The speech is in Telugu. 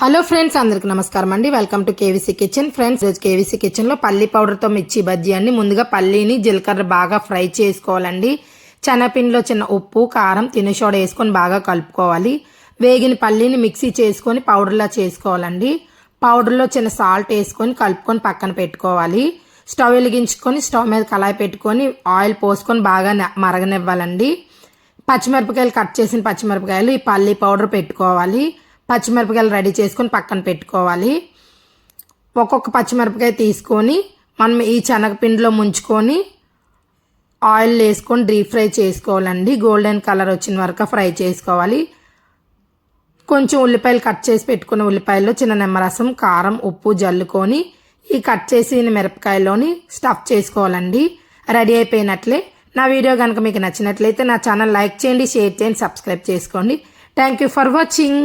హలో ఫ్రెండ్స్ అందరికి నమస్కారం అండి. Welcome to KVC kitchen. Friends రోజు కేవీసీ కిచెన్లో పల్లి పౌడర్తో మిర్చి బజ్జీ అండి. ముందుగా పల్లీని జీలకర్ర బాగా ఫ్రై చేసుకోవాలండి. శనగపిండిలో చిన్న ఉప్పు కారం తినేసోడ వేసుకొని బాగా కలుపుకోవాలి. వేగిన పల్లీని మిక్సీ చేసుకొని పౌడర్లా చేసుకోవాలండి. పౌడర్లో చిన్న సాల్ట్ వేసుకొని కలుపుకొని పక్కన పెట్టుకోవాలి. స్టవ్ వెలిగించుకొని స్టవ్ మీద కళాయి పెట్టుకొని ఆయిల్ పోసుకొని బాగా మరగనివ్వాలండి. పచ్చిమిరపకాయలు కట్ చేసిన పచ్చిమిరపకాయలు ఈ పల్లీ పౌడర్ పెట్టుకోవాలి. పచ్చిమిరపకాయలు రెడీ చేసుకొని పక్కన పెట్టుకోవాలి. ఒక్కొక్క పచ్చిమిరపకాయ తీసుకొని మనం ఈ శనగపిండిలో ముంచుకొని ఆయిల్ వేసుకొని డీప్ ఫ్రై చేసుకోవాలండి. గోల్డెన్ కలర్ వచ్చిన వరకు ఫ్రై చేసుకోవాలి. కొంచెం ఉల్లిపాయలు కట్ చేసి పెట్టుకున్న ఉల్లిపాయల్లో చిన్న నిమ్మరసం కారం ఉప్పు జల్లుకొని ఈ కట్ చేసిన మిరపకాయలోని స్టఫ్ చేసుకోవాలండి. రెడీ అయిపోయినట్లే. నా వీడియో కనుక మీకు నచ్చినట్లయితే నా ఛానల్ లైక్ చేయండి షేర్ చేయండి సబ్స్క్రైబ్ చేసుకోండి. Thank you for watching.